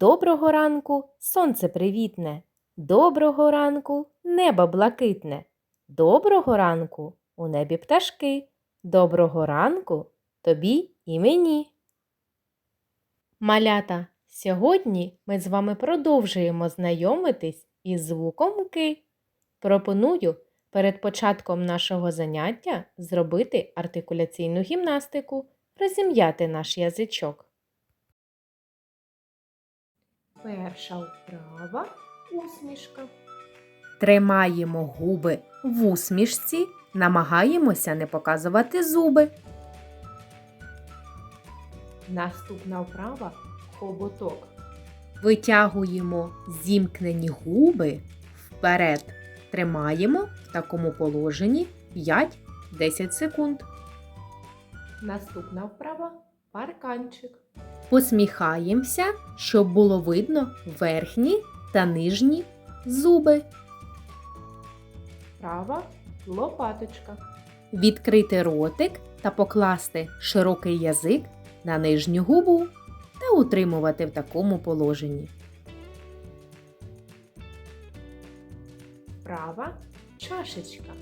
Доброго ранку, сонце привітне. Доброго ранку, небо блакитне. Доброго ранку, у небі пташки. Доброго ранку тобі і мені. Малята, сьогодні ми з вами продовжуємо знайомитись із звуком Ки. Пропоную перед початком нашого заняття зробити артикуляційну гімнастику, розім'яти наш язичок. Перша вправа усмішка. Тримаємо губи в усмішці, намагаємося не показувати зуби. Наступна вправа хоботок. Витягуємо зімкнені губи вперед. Тримаємо в такому положенні 5-10 секунд. Наступна вправа парканчик. Посміхаємося, щоб було видно верхні та нижні зуби. Права лопаточка. Відкрити ротик та покласти широкий язик на нижню губу та утримувати в такому положенні. Права чашечка.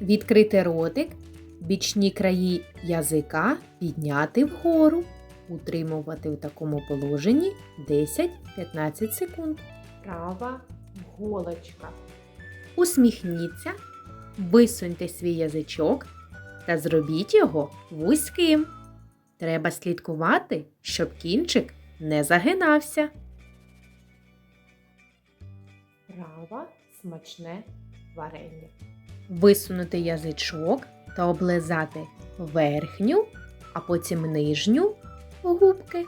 Відкрити ротик, бічні краї язика підняти вгору утримувати в такому положенні 10-15 секунд. Права голочка. Усміхніться, висуньте свій язичок та зробіть його вузьким. Треба слідкувати, щоб кінчик не загинався. Права смачне варення. Висунути язичок та облизати верхню, а потім нижню губки.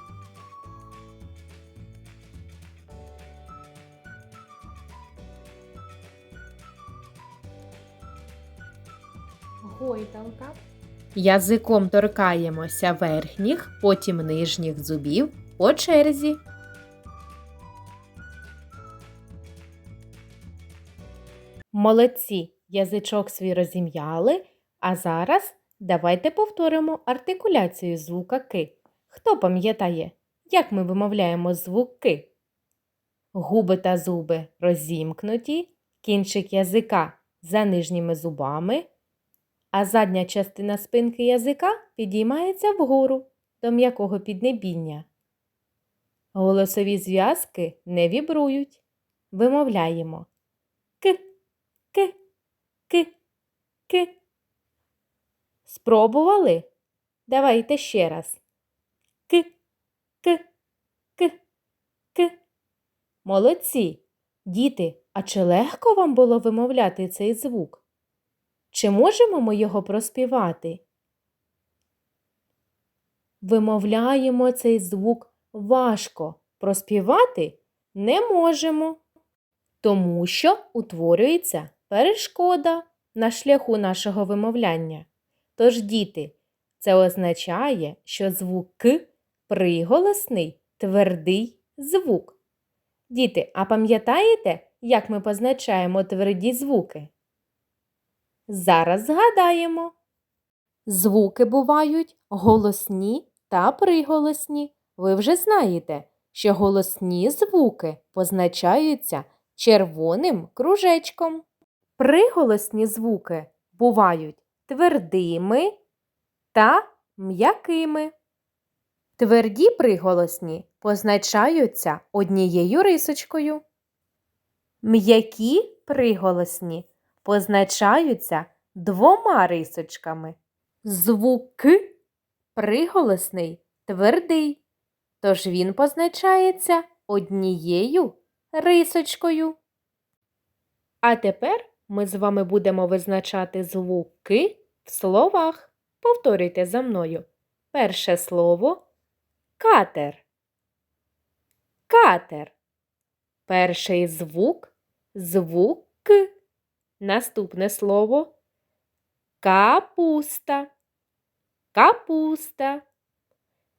Гойдалка. Язиком торкаємося верхніх, потім нижніх зубів по черзі. Молодці, язичок свій розім'яли, а зараз давайте повторимо артикуляцію звука Ки. Хто пам'ятає, як ми вимовляємо звуки? Губи та зуби розімкнуті, кінчик язика за нижніми зубами, а задня частина спинки язика підіймається вгору до м'якого піднебіння. Голосові зв'язки не вібрують. Вимовляємо К, К, К, К. Спробували? Давайте ще раз. К, К, К. Молодці. Діти, а чи легко вам було вимовляти цей звук? Чи можемо ми його проспівати? Вимовляємо цей звук важко. Проспівати не можемо, тому що утворюється перешкода на шляху нашого вимовляння. Тож, діти, це означає, що звук К приголосний твердий звук. Діти, а пам'ятаєте, як ми позначаємо тверді звуки? Зараз згадаємо. Звуки бувають голосні та приголосні. Ви вже знаєте, що голосні звуки позначаються червоним кружечком. Приголосні звуки бувають твердими та м'якими. Тверді приголосні позначаються однією рисочкою. М'які приголосні позначаються двома рисочками. Звук «к» приголосний твердий, тож він позначається однією рисочкою. А тепер ми з вами будемо визначати звук «к» в словах. Повторюйте за мною. Перше слово катер. Катер. Перший звук звук К. Наступне слово капуста. Капуста.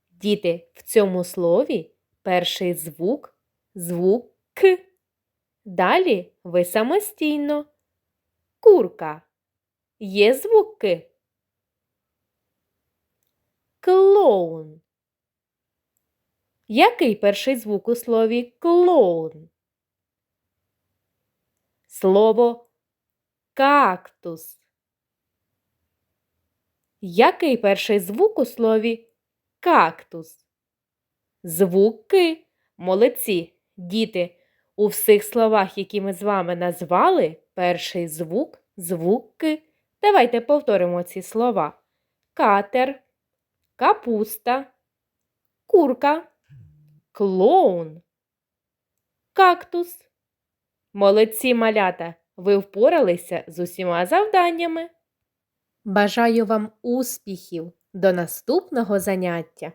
Діти, в цьому слові перший звук звук К. Далі ви самостійно. Курка. Є звук К. Клоун. Який перший звук у слові клоун? Слово кактус. Який перший звук у слові кактус? Звук К. Молодці, діти. У всіх словах, які ми з вами назвали, перший звук звук К. Давайте повторимо ці слова. Катер, капуста, курка, клоун, кактус. Молодці малята! Ви впоралися з усіма завданнями. Бажаю вам успіхів! До наступного заняття!